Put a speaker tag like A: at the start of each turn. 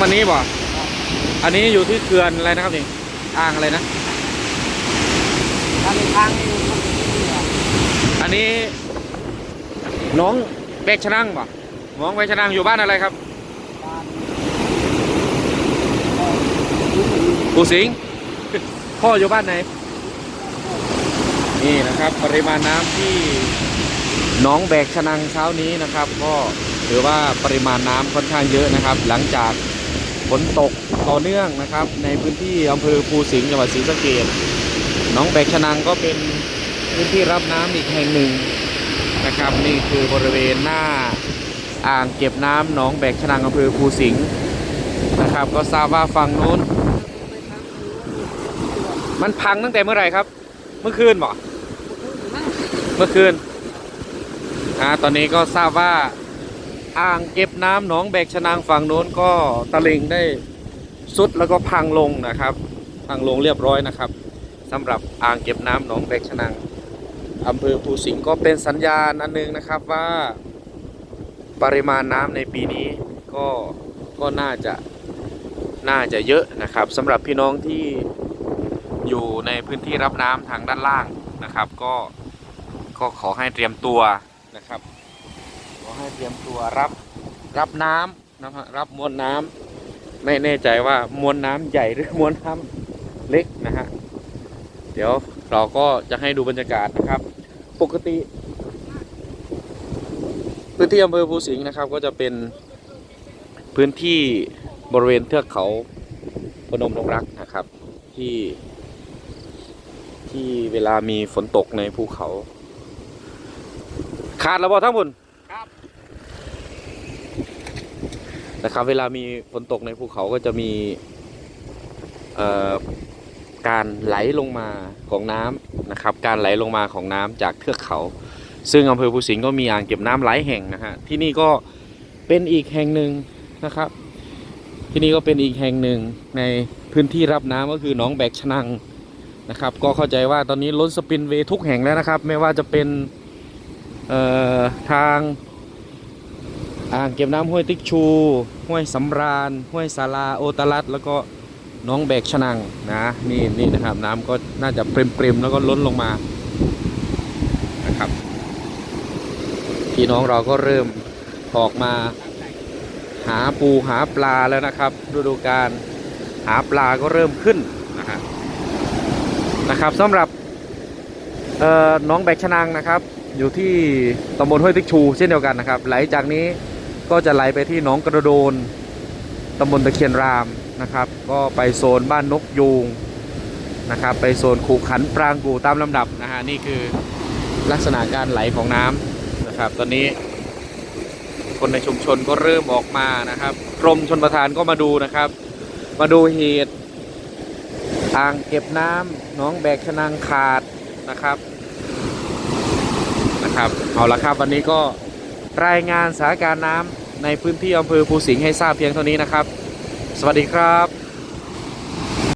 A: วันนี้บ่อันนี้อยู่ที่เขื่อนอะไรนะครับนี่อ่างอะไรนะ
B: ทางทางนี่มันมีเหรอ
A: อันนี้น้องแบกชะนังบ่น้องแบกชะนังอยู่บ้านอะไรครับ
B: บ้าน
A: ปูสิงห์พ่ออยู่บ้านไหน นี่นะครับ ปริมาณน้ำที่หน้องแบกชะนังเช้านี้นะครับ ก็ถือว่าปริมาณน้ำค่อนข้างเยอะนะครับ หลังจาก ฝนตกต่อเนื่องนะครับ ในพื้นที่อำเภอภูสิงห์จังหวัดศรีสะเกษน้องแบกชนังก็เป็นพื้นที่รับน้ำอีกแห่งหนึ่งนะครับ นี่คือบริเวณหน้าอ่างเก็บน้ำหนองแบกชนังอำเภอภูสิงห์นะครับ ก็ทราบว่าฝั่งนู้น มันพังตั้งแต่เมื่อไหร่ครับ เมื่อคืนบ่เมื่อคืนอ่าตอนนี้ก็ทราบว่า อ่างเก็บน้ำหนองแบกชนางฝั่งโน้นก็ตะลิงได้สุดแล้วก็พังลงนะครับ พังลงเรียบร้อยนะครับสำหรับอ่างเก็บน้ำหนองแบกชนางอำเภอภูสิงห์ก็เป็นสัญญาณอันหนึงนะครับว่าปริมาณน้ำในปีนี้ก็ก็น่าจะน่าจะเยอะนะครับสำหรับพี่น้องที่อยู่ในพื้นที่รับน้ำทางด้านล่างนะครับ ก็ก็ขอให้เตรียมตัวนะครับ อให้เตรียมตัวรับรับน้ำนะครับรับมวลน้ำไม่แน่ใจว่ามวลน้ำใหญ่หรือมวลน้ำเล็กนะฮะเดี๋ยวเราก็จะให้ดูบรรยากาศนะครับ ปกติพื้นที่อำเภอภูสิงห์นะครับ ก็จะเป็นพื้นที่บริเวณเทือกเขาพนมดงรักนะครับที่ ที่เวลามีฝนตกในภูเขา ขาดแล้วบ่ทั้งหมด
B: ครับ
A: นะครับ เวลามีฝนตกในภูเขาก็จะมีการไหลลงมาของน้ำนะครับ การไหลลงมาของน้ำจากเทือกเขา ซึ่งอำเภอภูสิงห์ก็มีอ่างเก็บน้ำหลายแห่งนะฮะที่นี่ก็เป็นอีกแห่งหนึ่งนะครับ ที่นี่ก็เป็นอีกแห่งหนึ่งในพื้นที่รับน้ำก็คือหนองแบกชนังนะครับ ก็เข้าใจว่าตอนนี้ล้นสปินเวทุกแห่งแล้วนะครับ ไม่ว่าจะเป็นทาง อ่างเก็บน้ำห้วยติ๊กชู ห้วยสำราญ ห้วยสาราโอตาลัด แล้วก็น้องแบกชะนังนะนี่นี่นะครับ น้ำก็น่าจะเปรมๆแล้วก็ล้นลงมานะครับพี่น้องเราก็เริ่มออกมา หาปูหาปลาแล้วนะครับฤดูการหาปลาก็เริ่มขึ้นนะฮะนะครับสำหรับเอ่อน้องแบกชะนังนะครับ อยู่ที่ตำบลห้วยติ๊กชู เช่นเดียวกันนะครับ ไหลจากนี้ ก็จะไหลไปที่หนองกระโดนตำบลตะเคียนรามนะครับ ก็ไปโซนบ้านนกยูงนะครับ ไปโซนคูขันปรางกูตามลำดับนะฮะนี่คือลักษณะการไหลของน้ำนะครับ ตอนนี้ คนในชุมชนก็เริ่มออกมานะครับกรมชนประทานก็มาดูนะครับ มาดูเหตุอ่างเก็บน้ำหน้องแบกชนางขาดนะครับนะครับ เอาละครับวันนี้ก็ รายงานสถานการณ์น้ำในพื้นที่อำเภอภูสิงห์ให้ทราบเพียงเท่านี้นะครับ สวัสดีครับ